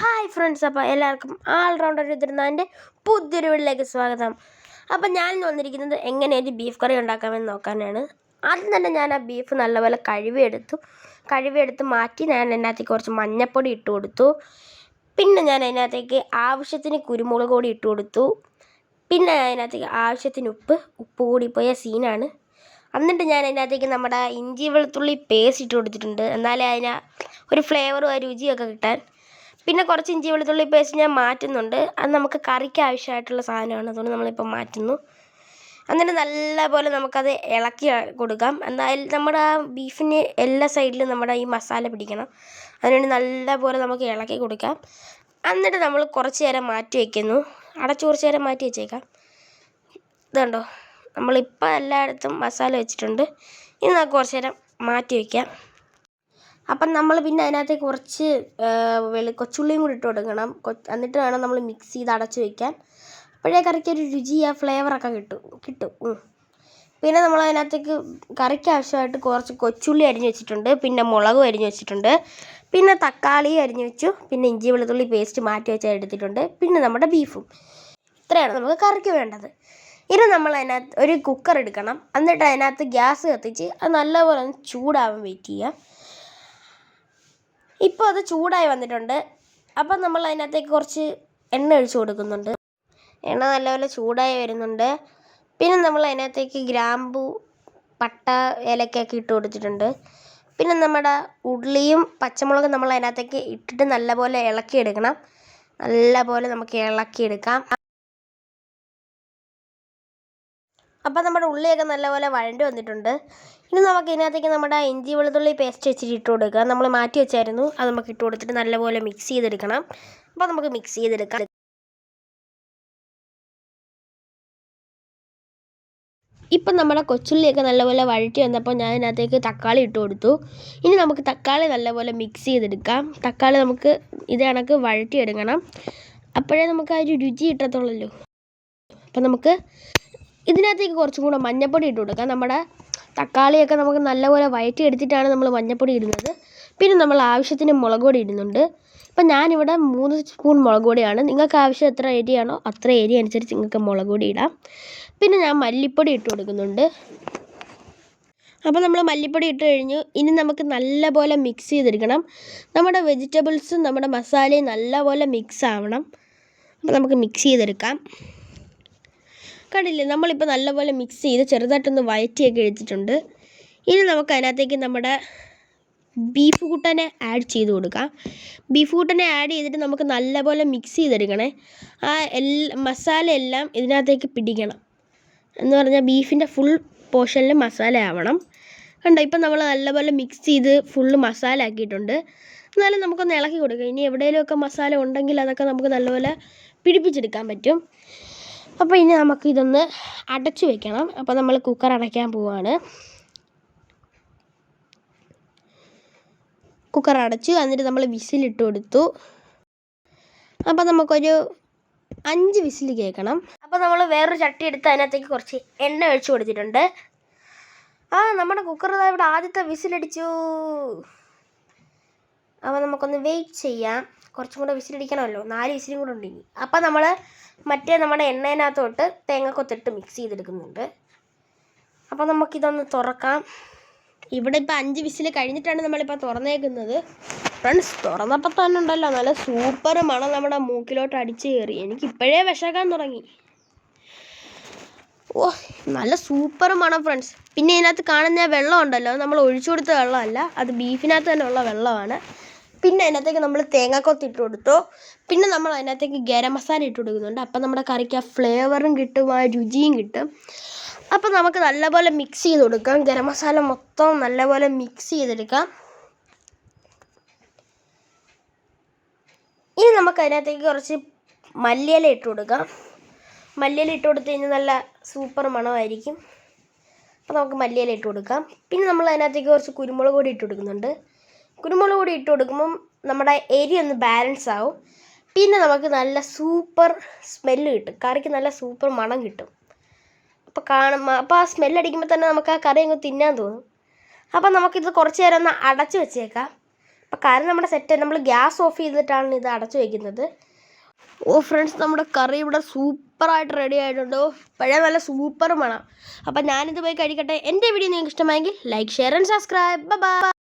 Hi friends അപ്പോൾ എല്ലാവർക്കും ആൾ rounder എഴുതിരുന്നതിന്റെ പുതിയൊരു വീട്ടിലേക്ക് സ്വാഗതം. അപ്പം ഞാൻ വന്നിരിക്കുന്നത് എങ്ങനെ ഒരു ബീഫ് കറി ഉണ്ടാക്കാമെന്ന് നോക്കാനാണ്. ആദ്യം തന്നെ ഞാൻ ആ ബീഫ് നല്ലപോലെ കഴുകിയെടുത്തു. കഴുകിയെടുത്ത് മാറ്റി ഞാൻ അതിനകത്തേക്ക് കുറച്ച് മഞ്ഞൾപ്പൊടി ഇട്ട് കൊടുത്തു. പിന്നെ ഞാൻ അതിനകത്തേക്ക് ആവശ്യത്തിന് കുരുമുളക് കൂടി ഇട്ട് കൊടുത്തു. പിന്നെ അതിനകത്തേക്ക് ആവശ്യത്തിന് ഉപ്പ്. ഉപ്പ് കൂടി പോയ സീനാണ് എന്നിട്ട് ഞാൻ അതിനകത്തേക്ക് നമ്മുടെ ഇഞ്ചി വെളുത്തുള്ളി പേസ്റ്റ് ഇട്ട് കൊടുത്തിട്ടുണ്ട്. എന്നാലേ അതിന് ഒരു ഫ്ലേവറും ആ രുചിയൊക്കെ കിട്ടാൻ. പിന്നെ കുറച്ച് ഇഞ്ചി വെളുത്തുള്ളി പേസ്റ്റ് ഞാൻ മാറ്റുന്നുണ്ട്. അത് നമുക്ക് കറിക്ക് ആവശ്യമായിട്ടുള്ള സാധനമാണ്. അതുകൊണ്ട് നമ്മളിപ്പോൾ മാറ്റുന്നു. എന്നിട്ട് നല്ലപോലെ നമുക്കത് ഇളക്കി കൊടുക്കാം. എന്നാൽ നമ്മുടെ ആ ബീഫിന് എല്ലാ സൈഡിലും നമ്മുടെ ഈ മസാല പിടിക്കണം. അതിനുവേണ്ടി നല്ലപോലെ നമുക്ക് ഇളക്കി കൊടുക്കാം. എന്നിട്ട് നമ്മൾ കുറച്ച് നേരം മാറ്റി വയ്ക്കുന്നു അടച്ചു കുറച്ച് നേരം മാറ്റി വെച്ചേക്കാം. ഇതുണ്ടോ? നമ്മളിപ്പോൾ എല്ലായിടത്തും മസാല വെച്ചിട്ടുണ്ട്. ഇനി നമുക്ക് കുറച്ച് നേരം മാറ്റി വയ്ക്കാം അപ്പം നമ്മൾ പിന്നെ അതിനകത്ത് കുറച്ച് വെളു കൊച്ചുള്ളിയും കൂടി ഇട്ട് കൊടുക്കണം. എന്നിട്ട് വേണം നമ്മൾ മിക്സ് ചെയ്ത് അടച്ച് വയ്ക്കാൻ അപ്പോഴേ കറിക്ക് ഒരു രുചി ആ ഫ്ലേവറൊക്കെ കിട്ടും കിട്ടും. പിന്നെ നമ്മൾ അതിനകത്തേക്ക് കറിക്ക് ആവശ്യമായിട്ട് കുറച്ച് കൊച്ചുള്ളി അരിഞ്ഞ് വെച്ചിട്ടുണ്ട്. പിന്നെ മുളകും അരിഞ്ഞ് വെച്ചിട്ടുണ്ട്. പിന്നെ തക്കാളി അരിഞ്ഞ് വെച്ചു. പിന്നെ ഇഞ്ചി വെളുത്തുള്ളി പേസ്റ്റ് മാറ്റി വെച്ചാൽ എടുത്തിട്ടുണ്ട്. പിന്നെ നമ്മുടെ ബീഫും ഇത്രയാണ് നമുക്ക് കറിക്ക് വേണ്ടത്. ഇനി നമ്മൾ അതിനകത്ത് ഒരു കുക്കർ എടുക്കണം. എന്നിട്ട് അതിനകത്ത് ഗ്യാസ് കത്തിച്ച് അത് നല്ലപോലെ ഒന്ന് ചൂടാവാൻ വെയിറ്റ് ചെയ്യാം. ഇപ്പോൾ അത് ചൂടായി വന്നിട്ടുണ്ട്. അപ്പം നമ്മൾ അതിനകത്തേക്ക് കുറച്ച് എണ്ണ ഒഴിച്ച് കൊടുക്കുന്നുണ്ട്. എണ്ണ നല്ലപോലെ ചൂടായി വരുന്നുണ്ട്. പിന്നെ നമ്മൾ അതിനകത്തേക്ക് ഗ്രാമ്പു പട്ട ഏലക്കയൊക്കെ ഇട്ട് കൊടുത്തിട്ടുണ്ട്. പിന്നെ നമ്മുടെ ഉള്ളിയും പച്ചമുളകും നമ്മൾ അതിനകത്തേക്ക് ഇട്ടിട്ട് നല്ലപോലെ ഇളക്കിയെടുക്കണം. നല്ലപോലെ നമുക്ക് ഇളക്കിയെടുക്കാം. അപ്പോൾ നമ്മുടെ ഉള്ളിയൊക്കെ നല്ലപോലെ വഴണ്ടി വന്നിട്ടുണ്ട്. ഇനി നമുക്ക് ഇതിനകത്തേക്ക് നമ്മുടെ ഇഞ്ചി വെളുത്തുള്ളി പേസ്റ്റ് വെച്ചിട്ട് ഇട്ട് കൊടുക്കുക. നമ്മൾ മാറ്റി വെച്ചായിരുന്നു. അത് നമുക്ക് ഇട്ട് കൊടുത്തിട്ട് നല്ലപോലെ മിക്സ് ചെയ്തെടുക്കണം. അപ്പോൾ നമുക്ക് മിക്സ് ചെയ്തെടുക്കാം. ഇപ്പം നമ്മുടെ കൊച്ചുള്ളിയൊക്കെ നല്ലപോലെ വഴറ്റി വന്നപ്പോൾ ഞാൻ അതിനകത്തേക്ക് തക്കാളി ഇട്ട് കൊടുത്തു. ഇനി നമുക്ക് തക്കാളി നല്ലപോലെ മിക്സ് ചെയ്തെടുക്കാം. തക്കാളി നമുക്ക് ഇത് കണക്ക് വഴറ്റിയെടുക്കണം. അപ്പോഴേ നമുക്ക് ആ ഒരു രുചി കിട്ടത്തുള്ളല്ലോ. അപ്പം നമുക്ക് ഇതിനകത്തേക്ക് കുറച്ചും കൂടെ മഞ്ഞൾപ്പൊടി ഇട്ട് കൊടുക്കാം. നമ്മുടെ തക്കാളിയൊക്കെ നമുക്ക് നല്ലപോലെ വഴറ്റി എടുത്തിട്ടാണ് നമ്മൾ മഞ്ഞൾപ്പൊടി ഇടുന്നത്. പിന്നെ നമ്മൾ ആവശ്യത്തിന് മുളക് പൊടി ഇടുന്നുണ്ട്. ഇപ്പം ഞാനിവിടെ മൂന്ന് സ്പൂൺ മുളക് പൊടിയാണ്. നിങ്ങൾക്ക് ആവശ്യം എത്ര എരിയാണോ അത്ര എരി അനുസരിച്ച് നിങ്ങൾക്ക് മുളക് പൊടി ഇടാം. പിന്നെ ഞാൻ മല്ലിപ്പൊടി ഇട്ട് കൊടുക്കുന്നുണ്ട്. അപ്പോൾ നമ്മൾ മല്ലിപ്പൊടി ഇട്ട് കഴിഞ്ഞു. ഇനി നമുക്ക് നല്ലപോലെ മിക്സ് ചെയ്തെടുക്കണം. നമ്മുടെ വെജിറ്റബിൾസും നമ്മുടെ മസാലയും നല്ലപോലെ മിക്സ് ആവണം. അപ്പോൾ നമുക്ക് മിക്സ് ചെയ്തെടുക്കാം. കണ്ടില്ലേ നമ്മളിപ്പോൾ നല്ലപോലെ മിക്സ് ചെയ്ത് ചെറുതായിട്ടൊന്ന് വയറ്റിയൊക്കെ എടുത്തിട്ടുണ്ട്. ഇനി നമുക്ക് അതിനകത്തേക്ക് നമ്മുടെ ബീഫ് കൂട്ടനെ ആഡ് ചെയ്ത് കൊടുക്കാം. ബീഫ് കൂട്ടനെ ആഡ് ചെയ്തിട്ട് നമുക്ക് നല്ലപോലെ മിക്സ് ചെയ്തെടുക്കണേ. ആ എല്ലാ മസാല എല്ലാം ഇതിനകത്തേക്ക് പിടിക്കണം. എന്ന് പറഞ്ഞാൽ ബീഫിന്റെ ഫുൾ പോർഷനിൽ മസാല ആവണം. കണ്ടോ? ഇപ്പം നമ്മൾ നല്ലപോലെ മിക്സ് ചെയ്ത് ഫുള്ള് മസാല ആക്കിയിട്ടുണ്ട്. എന്നാലും നമുക്കൊന്ന് ഇളക്കി കൊടുക്കാം. ഇനി എവിടെയെങ്കിലുമൊക്കെ മസാല ഉണ്ടെങ്കിൽ അതൊക്കെ നമുക്ക് നല്ലപോലെ പിടിപ്പിച്ചെടുക്കാൻ പറ്റും. അപ്പോൾ ഇനി നമുക്ക് ഇതൊന്ന് അടച്ചു വെക്കണം. അപ്പോൾ നമ്മൾ കുക്കർ അടയ്ക്കാൻ പോവാണ്. കുക്കർ അടച്ചു. എന്നിട്ട് നമ്മൾ വിസിലിട്ട് കൊടുത്തു. അപ്പോൾ നമുക്കൊരു അഞ്ച് വിസിൽ കേൾക്കണം. അപ്പോൾ നമ്മൾ വേറൊരു ചട്ടി എടുത്ത് അതിനകത്തേക്ക് കുറച്ച് എണ്ണ ഒഴിച്ചു കൊടുത്തിട്ടുണ്ട്. ആ നമ്മുടെ കുക്കർ ഇവിടെ ആദ്യത്തെ വിസിലടിച്ചു. അപ്പോൾ നമുക്കൊന്ന് വെയിറ്റ് ചെയ്യാം. കുറച്ചും കൂടെ വിസിലടിക്കണമല്ലോ. നാല് വിസിലും കൂടെ ഉണ്ട് ഇനി. അപ്പം നമ്മൾ മറ്റേ നമ്മുടെ എണ്ണേനകത്തോട്ട് തേങ്ങ കൊത്തിട്ട് മിക്സ് ചെയ്തെടുക്കുന്നുണ്ട്. അപ്പോൾ നമുക്കിതൊന്ന് തുറക്കാം. ഇവിടെ ഇപ്പോൾ അഞ്ച് വിസിൽ കഴിഞ്ഞിട്ടാണ് നമ്മളിപ്പോൾ തുറന്നേക്കുന്നത്. ഫ്രണ്ട്സ് തുറന്നപ്പോൾ തന്നെ ഉണ്ടല്ലോ. നല്ല സൂപ്പർ മണം നമ്മുടെ മൂക്കിലോട്ട് അടിച്ചു കയറി. എനിക്ക് ഇപ്പോഴേ വിശക്കാൻ തുടങ്ങി. ഓ നല്ല സൂപ്പർ മണം ഫ്രണ്ട്സ്. പിന്നെ ഇതിനകത്ത് കാണുന്ന വെള്ളം ഉണ്ടല്ലോ. നമ്മൾ ഒഴിച്ചു കൊടുത്ത വെള്ളമല്ല. അത് ബീഫിനകത്ത് തന്നെ ഉള്ള വെള്ളമാണ്. പിന്നെ അതിനകത്തേക്ക് നമ്മൾ തേങ്ങാക്കൊത്ത് ഇട്ട് കൊടുത്തു. പിന്നെ നമ്മൾ അതിനകത്തേക്ക് ഗരം മസാല ഇട്ട് കൊടുക്കുന്നുണ്ട്. അപ്പം നമ്മുടെ കറിക്ക് ആ ഫ്ലേവറും കിട്ടും ആ രുചിയും കിട്ടും. അപ്പം നമുക്ക് നല്ലപോലെ മിക്സ് ചെയ്ത് കൊടുക്കാം. ഗരം മസാല മൊത്തം നല്ലപോലെ മിക്സ് ചെയ്തെടുക്കാം. ഇനി നമുക്ക് അതിനകത്തേക്ക് കുറച്ച് മല്ലിയില ഇട്ട് കൊടുക്കാം. മല്ലിയില ഇട്ട് കൊടുത്തു കഴിഞ്ഞാൽ നല്ല സൂപ്പർ മണമായിരിക്കും. അപ്പോൾ നമുക്ക് മല്ലിയില ഇട്ട് കൊടുക്കാം. പിന്നെ നമ്മൾ അതിനകത്തേക്ക് കുറച്ച് കുരുമുളക് പൊടി ഇട്ട് കൊടുക്കുന്നുണ്ട്. കുരുമുളക് പൊടി ഇട്ട് കൊടുക്കുമ്പം നമ്മുടെ എരി ഒന്ന് ബാലൻസ് ആവും. പിന്നെ നമുക്ക് നല്ല സൂപ്പർ സ്മെല്ല് കിട്ടും. കറിക്ക് നല്ല സൂപ്പർ മണം കിട്ടും. അപ്പോൾ കാണുമ്പോൾ അപ്പോൾ ആ സ്മെല്ലടിക്കുമ്പോൾ തന്നെ നമുക്ക് ആ കറി അങ്ങ് തിന്നാൻ തോന്നും. അപ്പോൾ നമുക്കിത് കുറച്ച് നേരം ഒന്ന് അടച്ചു വെച്ചേക്കാം. അപ്പോൾ കറി നമ്മുടെ സെറ്റ് നമ്മൾ ഗ്യാസ് ഓഫ് ചെയ്തിട്ടാണ് ഇത് അടച്ചു വയ്ക്കുന്നത് ഓ ഫ്രണ്ട്സ് നമ്മുടെ കറി ഇവിടെ സൂപ്പറായിട്ട് റെഡി ആയിട്ടുണ്ട്. ഓ പഴയ നല്ല സൂപ്പർ മണം. അപ്പം ഞാനിത് പോയി കഴിക്കട്ടെ. എന്റെ വീഡിയോ നിങ്ങൾക്ക് ഇഷ്ടമായെങ്കിൽ like share and subscribe bye